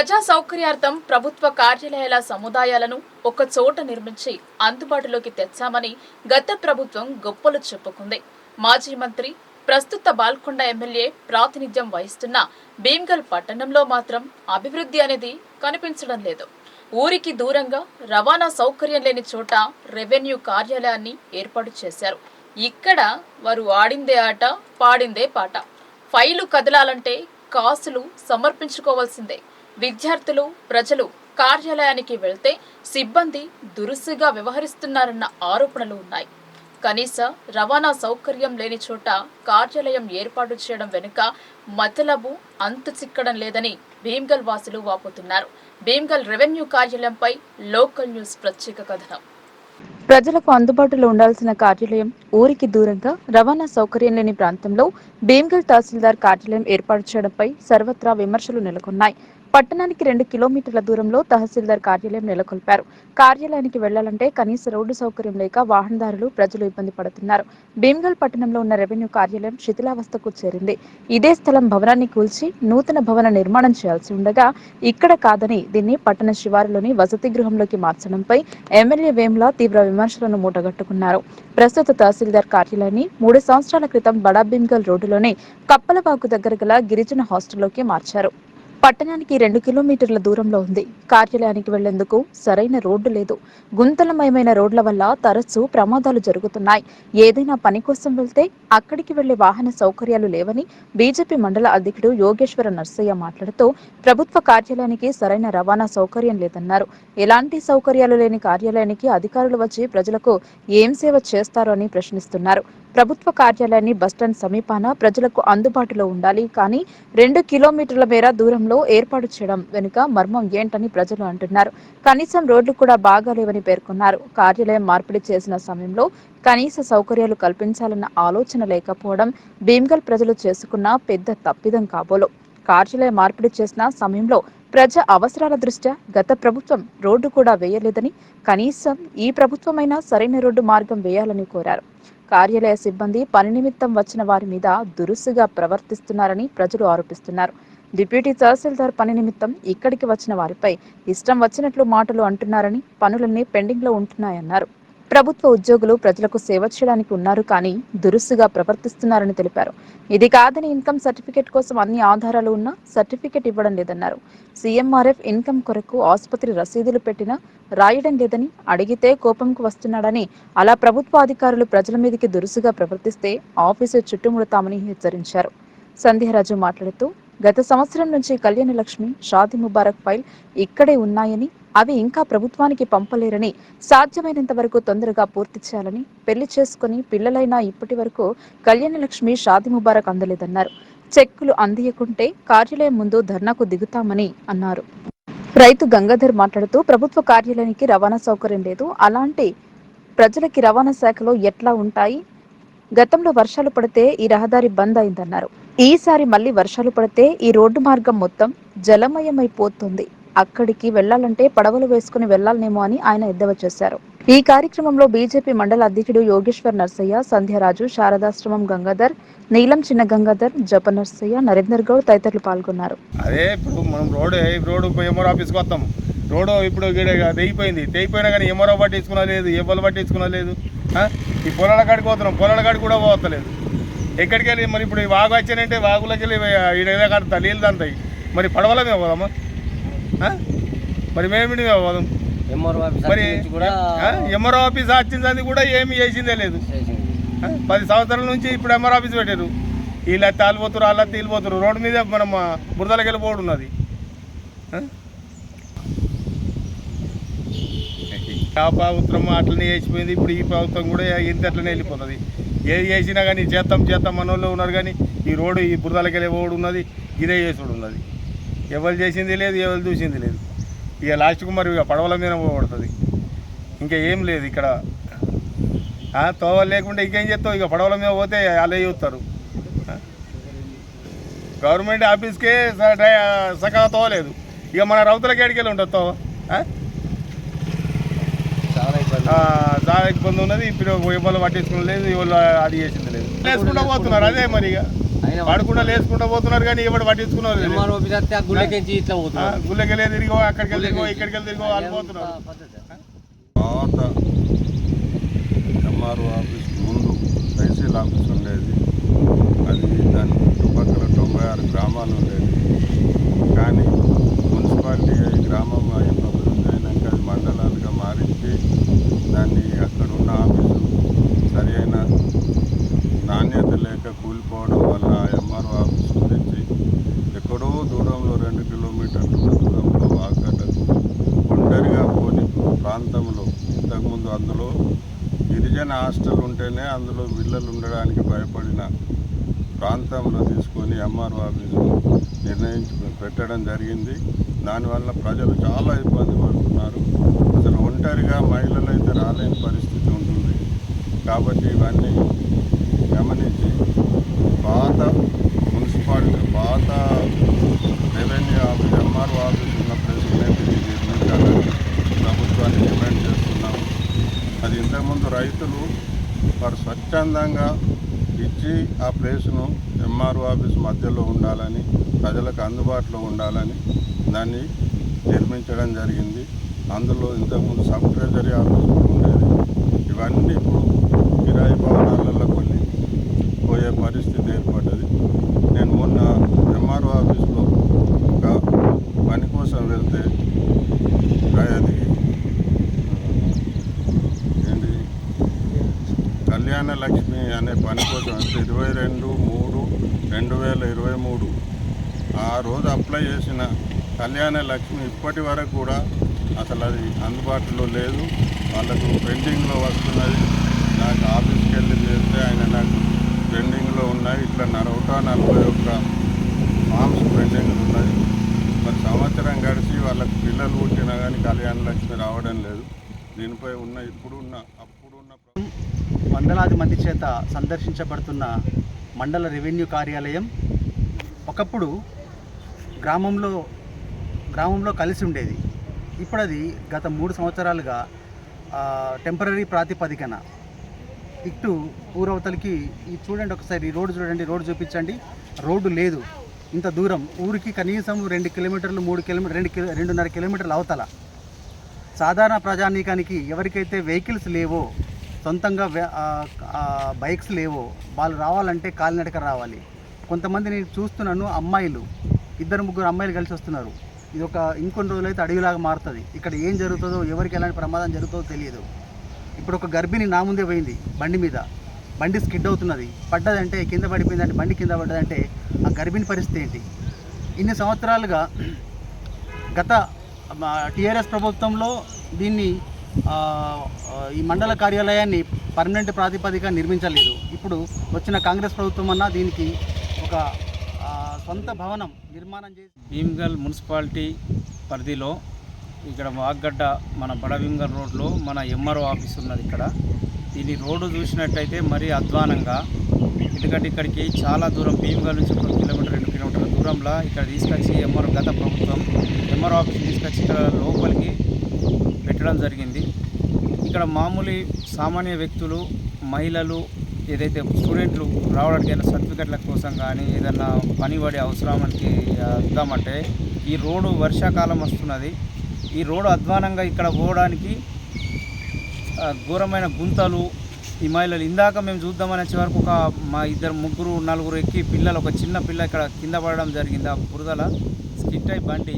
ప్రజా సౌకర్యార్థం ప్రభుత్వ కార్యాలయాల సముదాయాలను ఒక చోట నిర్మించి అందుబాటులోకి తెచ్చామని గత ప్రభుత్వం గొప్పలు చెప్పుకుంది. మాజీ మంత్రి ప్రస్తుత బాల్కొండ ఎమ్మెల్యే ప్రాతినిధ్యం వహిస్తున్న భీమ్గల్ పట్టణంలో మాత్రం అభివృద్ధి అనేది కనిపించడం లేదు. ఊరికి దూరంగా రవాణా సౌకర్యం లేని చోట రెవెన్యూ కార్యాలయాన్ని ఏర్పాటు చేశారు. ఇక్కడ వారు ఆడిందే ఆట పాడిందే పాట. ఫైలు కదలాలంటే కాసులు సమర్పించుకోవాల్సిందే. విద్యార్థులు ప్రజలు కార్యాలయానికి వెళ్తే సిబ్బంది దురుసుగా వ్యవహరిస్తున్నారన్న ఆరోపణలు ఉన్నాయి. కనీస రవాణా సౌకర్యం లేని చోట కార్యాలయం ఏర్పాటు చేయడం వెనుక మతలబు అంతు చిక్కడం లేదని భీమ్గల్ వాసులు వాపోతున్నారు. భీమ్గల్ రెవెన్యూ కార్యాలయంపై లోకల్ న్యూస్ ప్రత్యేక కథనం. ప్రజలకు అందుబాటులో ఉండాల్సిన కార్యాలయం ఊరికి దూరంగా రవాణా సౌకర్యం లేని ప్రాంతంలో భీమ్గల్ తహసీల్దార్ కార్యాలయం ఏర్పాటు చేయడంపై సర్వత్రా విమర్శలు నెలకొన్నాయి. పట్టణానికి రెండు కిలోమీటర్ల దూరంలో తహసీల్దార్ కార్యాలయం నెలకొల్పారు. కార్యాలయానికి వెళ్ళాలంటే కనీస రోడ్డు సౌకర్యం లేక వాహనదారులు ప్రజలు ఇబ్బంది పడుతున్నారు. భీమ్గల్ పట్టణంలో ఉన్న రెవెన్యూ కార్యాలయం శిథిలావస్థకు చేరింది. ఇదే స్థలం భవనాన్ని కూల్చి నూతన భవన నిర్మాణం చేయాల్సి ఉండగా ఇక్కడ కాదని దీన్ని పట్టణ శివారులోని వసతి గృహంలోకి మార్చడంపై ఎమ్మెల్యే వేమ్లా తీవ్ర విమర్శలను మూటగట్టుకున్నారు. ప్రస్తుత తహసీల్దార్ కార్యాలయాన్ని మూడు సంవత్సరాల క్రితం బడా భీమ్గల్ రోడ్డులోని కప్పలవాకు దగ్గర గల గిరిజన హాస్టల్లోకి మార్చారు. పట్టణానికి రెండు కిలోమీటర్ల దూరంలో ఉంది. కార్యాలయానికి వెళ్ళేందుకు సరైన రోడ్డు లేదు. గుంతలమయమైన రోడ్ల వల్ల తరచూ ప్రమాదాలు జరుగుతున్నాయి. ఏదైనా పని కోసం వెళ్తే అక్కడికి వెళ్ళే వాహన సౌకర్యాలు లేవని బీజేపీ మండల అధ్యక్షుడు యోగేశ్వర నర్సయ్య మాట్లాడుతూ ప్రభుత్వ కార్యాలయానికి సరైన రవాణా సౌకర్యం లేదన్నారు. ఎలాంటి సౌకర్యాలు లేని కార్యాలయానికి అధికారులు వచ్చి ప్రజలకు ఏం సేవ చేస్తారు అని ప్రశ్నిస్తున్నారు. ప్రభుత్వ కార్యాలయాన్ని బస్టాండ్ సమీపాన ప్రజలకు అందుబాటులో ఉండాలి. కానీ రెండు కిలోమీటర్ల మేర దూరంలో ఏర్పాటు చేయడం వెనుక మర్మం ఏంటని ప్రజలు అంటున్నారు. కనీసం రోడ్లు కూడా బాగాలేవని పేర్కొన్నారు. కార్యాలయం మార్పిడి చేసిన సమయంలో కనీస సౌకర్యాలు కల్పించాలన్న ఆలోచన లేకపోవడం భీమ్గల్ ప్రజలు చేసుకున్న పెద్ద తప్పిదం కాబోలు. కార్యాలయ మార్పిడి చేసిన సమయంలో ప్రజా అవసరాల దృష్ట్యా గత ప్రభుత్వం రోడ్డు కూడా వేయలేదని కనీసం ఈ ప్రభుత్వమైనా సరైన రోడ్డు మార్గం వేయాలని కోరారు. కార్యాలయ సిబ్బంది పని నిమిత్తం వచ్చిన వారి మీద దురుసుగా ప్రవర్తిస్తున్నారని ప్రజలు ఆరోపిస్తున్నారు. డిప్యూటీ తహసీల్దార్ పని నిమిత్తం ఇక్కడికి వచ్చిన వారిపై ఇష్టం వచ్చినట్లు మాటలు అంటున్నారని పనులన్నీ పెండింగ్లో ఉంటున్నాయన్నారు. ప్రభుత్వ ఉద్యోగులు ప్రజలకు సేవ చేయడానికి ఉన్నారు కానీ దురుసుగా ప్రవర్తిస్తున్నారని తెలిపారు. ఇది కాదని ఇన్కమ్ సర్టిఫికేట్ కోసం అన్ని ఆధారాలు ఉన్నా సర్టిఫికేట్ ఇవ్వడం లేదన్నారు. సీఎంఆర్ఎఫ్ ఇన్కమ్ కొరకు ఆసుపత్రి రసీదులు పెట్టినా రాయడం లేదని అడిగితే కోపంకు వస్తున్నాడని అలా ప్రభుత్వ అధికారులు ప్రజల మీదకి దురుసుగా ప్రవర్తిస్తే ఆఫీసు చుట్టుముడతామని హెచ్చరించారు. సంధ్యరాజు మాట్లాడుతూ గత సంవత్సరం నుంచి కళ్యాణ లక్ష్మి షాది ముబారక్ ఫైల్ ఇక్కడే ఉన్నాయని అవి ఇంకా ప్రభుత్వానికి పంపలేరని సాధ్యమైనంత వరకు తొందరగా పూర్తి చేయాలని పెళ్ళి చేసుకుని పిల్లలైనా ఇప్పటి వరకు కళ్యాణలక్ష్మి షాది ముబారక్ అందలేదన్నారు. చెక్కులు అందియకుంటే కార్యాలయం ముందు ధర్నాకు దిగుతామని అన్నారు. రైతు గంగాధర్ మాట్లాడుతూ ప్రభుత్వ కార్యాలయానికి రవాణా సౌకర్యం లేదు. అలాంటి ప్రజలకి రవాణా శాఖలో ఎట్లా ఉంటాయి? గతంలో వర్షాలు పడితే ఈ రహదారి బంద్ అయిందన్నారు. ఈసారి మళ్ళీ వర్షాలు పడితే ఈ రోడ్డు మార్గం మొత్తం జలమయమైపోతుంది. అక్కడికి వెళ్ళాలంటే పడవలు వేసుకుని వెళ్ళాలనేమో అని ఆయన ఎద్దవ చేశారు. ఈ కార్యక్రమంలో బీజేపీ మండల అధ్యక్షుడు యోగేశ్వర్ నర్సయ్య సంధ్యరాజు శారదాశ్రమం గంగాధర్ నీలం చిన్న గంగాధర్ జప నర్సయ్య నరేందర్ గౌడ్ తదితరులు పాల్గొన్నారు. అదే ఇప్పుడు మనం రోడ్ రోడ్ ఎంఆర్ ఆఫీస్కి వస్తాం. రోడ్ ఇప్పుడు తెగిపోయింది. తెగిపోయినా కానీ ఎంఆర్ఓ పట్టించుకున్నా లేదు ఎవరు పట్టించుకున్నా లేదు. ఈ పొలాల కాడికి పోతున్నాం. పొలాల కాడికి కూడా పోతలేదు ఎక్కడికి వెళ్ళి మరి ఇప్పుడు ఈ వాగు వచ్చానంటే వాగులోకి వెళ్ళి ఈడ కడతా నీళ్ళు దంతాయి మరి పడవల మేము పోదామా? మరి మేము మీద పోదాం? మరి ఎంఆర్ఓ ఆఫీస్ వచ్చింది కూడా ఏమి చేసిందే లేదు? పది సంవత్సరాల నుంచి ఇప్పుడు ఎంఆర్ ఆఫీస్ పెట్టారు. వీళ్ళ తాలిపోతారు అలా తీలిపోతారు రోడ్డు మీద మనం బురదలకి వెళ్ళిపోవడం ఉన్నది. ఆ? ఆ ప్రభుత్వం అట్లనే వేసిపోయింది. ఇప్పుడు ఈ ప్రభుత్వం కూడా ఇంత అట్లనే వెళ్ళిపోతుంది. ఏది చేసినా కానీ చేస్తాం చేస్తాం మనోళ్ళు ఉన్నారు కానీ ఈ రోడ్డు ఈ బురదలకి వెళ్ళే ఓడు ఉన్నది ఇదే చేసుడు ఉన్నది. ఎవరు చేసింది లేదు ఎవరు చూసింది లేదు. ఇక లాస్ట్కు మరి ఇక పడవల మీద పోబడుతుంది. ఇంకా ఏం లేదు ఇక్కడ. తోవలు తోవ ఇంకేం చేస్తావు? ఇక పడవల మీద పోతే అలా చూస్తారు. గవర్నమెంట్ ఆఫీస్కే స- డ్రై- తోవలేదు. ఇక మన రౌతులకి ఎడికెళ్ళి ఉంటుంది తోవ చాలా ఇబ్బంది ఉన్నది. ఇప్పుడు ఇవ్వాలి పట్టించుకుని లేదు ఇవాళ అది చేసింది లేదు. వేసుకుంటూ పోతున్నారు అదే మరి ఇక. పడకుండా లేచుకుంటూ పోతున్నారు కానీ ఎవడు పట్టించుకున్నారు గుళ్ళకెళ్ళి తిరిగో అక్కడికి వెళ్ళి తిరిగో ఇక్కడికి వెళ్ళి తిరిగో వాళ్ళు పోతున్నారు. ఎంఆర్ఓ ఆఫీస్ ముందు తహసీల్ ఆఫీస్ ఉండేది. అది దాని చుట్టుపక్కల తొంభై ఆరు గ్రామాలు ఉండేది కానీ మున్సిపాలిటీ గ్రామం అది మండలాలుగా మారించి దాన్ని అక్కడ ఉన్న ఆఫీసు సరి అయిన నాణ్యత లేక కూలిపోవడం వల్ల ఎంఆర్ఓ ఆఫీస్ తెచ్చి ఎక్కడో దూరంలో రెండు కిలోమీటర్ల దూరంలో వాకటకు ఒంటరిగా పోని ప్రాంతంలో ఇంతకుముందు అందులో గిరిజన హాస్టల్ ఉంటేనే అందులో పిల్లలు ఉండడానికి భయపడిన ప్రాంతంలో తీసుకొని ఎంఆర్ఓ ఆఫీసు నిర్ణయించి పెట్టడం జరిగింది. దానివల్ల ప్రజలు చాలా ఇబ్బంది పడుతున్నారు. అసలు ఒంటరిగా మహిళలు అయితే రాలేని పరిస్థితి ఉంటుంది. కాబట్టి ఇవన్నీ గమనించి పాత మున్సిపాలిటీ పాత రెవెన్యూ ఆఫీస్ ఎంఆర్ఓ ఆఫీస్ ఉన్న ప్లేస్నే తిరిగి నిర్మించాలని ప్రభుత్వాన్ని డిమాండ్ చేస్తున్నాము అది ఇంతకుముందు రైతులు వారు స్వచ్ఛందంగా ఇచ్చి ఆ ప్లేస్ను ఎంఆర్ఓ ఆఫీస్ మధ్యలో ఉండాలని ప్రజలకు అందుబాటులో ఉండాలని దాన్ని నిర్మించడం జరిగింది. అందులో ఇంతకుముందు సబ్ ట్రెజరీ ఆఫీస్ కూడా ఉండేది. ఇవన్నీ ఇప్పుడు కిరాయి భవనాలలో కొన్ని పోయే పరిస్థితి ఏర్పడ్డది. నేను మొన్న ఎంఆర్ఓ ఆఫీస్లో ఒక పని కోసం వెళ్తే అది ఏంటి? కళ్యాణ లక్ష్మి అనే పని కోసం వెళ్తే ఇరవై రెండు మూడు రెండు వేల ఇరవై మూడు. ఆ రోజు అప్లై చేసిన కళ్యాణ లక్ష్మి ఇప్పటి వరకు కూడా అసలు అది అందుబాటులో లేదు. వాళ్ళకు పెండింగ్లో వస్తున్నది నాకు ఆఫీస్కి వెళ్ళి చేస్తే ఆయన నాకు పెండింగ్లో ఉన్నాయి. ఇట్లా నూట నలభై ఒక్క ఫామ్స్ పెండింగ్ ఉన్నాయి మరి సంవత్సరం గడిచి వాళ్ళకి పిల్లలు పుట్టినా కానీ కళ్యాణ లక్ష్మి రావడం లేదు. దీనిపై ఉన్న ఇప్పుడున్న అప్పుడున్న వందలాది మంది చేత సందర్శించబడుతున్న మండల రెవెన్యూ కార్యాలయం ఒకప్పుడు గ్రామంలో గ్రామంలో కలిసి ఉండేది. ఇప్పుడు అది గత మూడు సంవత్సరాలుగా టెంపరీ ప్రాతిపదికన. ఇటు ఊరవతలకి ఈ చూడండి ఒకసారి ఈ రోడ్డు చూడండి రోడ్డు చూపించండి. రోడ్డు లేదు ఇంత దూరం. ఊరికి కనీసం రెండు కిలోమీటర్లు మూడు కిలోమీటర్ రెండు కిలో రెండున్నర కిలోమీటర్లు అవతల. సాధారణ ప్రజానీకానికి ఎవరికైతే వెహికల్స్ లేవో సొంతంగా బైక్స్ లేవో వాళ్ళు రావాలంటే కాలినడక రావాలి. కొంతమంది నేను చూస్తున్నాను అమ్మాయిలు. ఇద్దరు ముగ్గురు అమ్మాయిలు కలిసి వస్తున్నారు ఇది ఒక ఇంకొన్ని రోజులైతే అడవిలాగా మారుతుంది. ఇక్కడ ఏం జరుగుతుందో ఎవరికి ఎలాంటి ప్రమాదం జరుగుతుందో తెలియదు. ఇప్పుడు ఒక గర్భిణి నా ముందే పోయింది బండి మీద. బండి స్కిడ్ అవుతున్నది. పడ్డదంటే కింద పడిపోయిందంటే బండి కింద పడ్డదంటే ఆ గర్భిణి పరిస్థితి ఏంటి? ఇన్ని సంవత్సరాలుగా గత టీఆర్ఎస్ ప్రభుత్వంలో దీన్ని ఈ మండల కార్యాలయాన్ని పర్మనెంట్ ప్రాతిపదిక నిర్మించలేదు. ఇప్పుడు వచ్చిన కాంగ్రెస్ ప్రభుత్వం అన్న దీనికి ఒక సొంత భవనం నిర్మాణం చేసి భీమ్గల్ మున్సిపాలిటీ పరిధిలో ఇక్కడ వాగ్గడ్డ మన బడ రోడ్లో మన ఎంఆర్ఓ ఆఫీస్ ఉన్నది ఇక్కడ. దీని రోడ్డు చూసినట్టయితే మరీ అధ్వానంగా. ఎందుకంటే ఇక్కడికి చాలా దూరం భీమ్గల్ నుంచి ఒక కిలోమీటర్ రెండు కిలోమీటర్ల దూరంలో ఇక్కడ తీసుకొచ్చి ఎంఆర్ఓ గత ప్రభుత్వం ఎంఆర్ఓ ఆఫీస్ తీసుకొచ్చి ఇక్కడ లోపలికి పెట్టడం జరిగింది. ఇక్కడ మామూలు సామాన్య వ్యక్తులు మహిళలు ఏదైతే స్టూడెంట్లు రావడానికి ఏదైనా సర్టిఫికెట్ల కోసం కానీ ఏదన్నా పని పడే అవసరానికి వద్దామంటే ఈ రోడ్డు వర్షాకాలం వస్తున్నది. ఈ రోడ్డు అధ్వానంగా ఇక్కడ పోవడానికి ఘోరమైన గుంతలు ఈ మహిళలు ఇందాక మేము చూద్దామని వచ్చే వరకు ఒక మా ఇద్దరు ముగ్గురు నలుగురు ఎక్కి పిల్లలు ఒక చిన్న పిల్ల ఇక్కడ కింద పడడం జరిగింది. ఆ బురదల స్కిట్ అయి బండి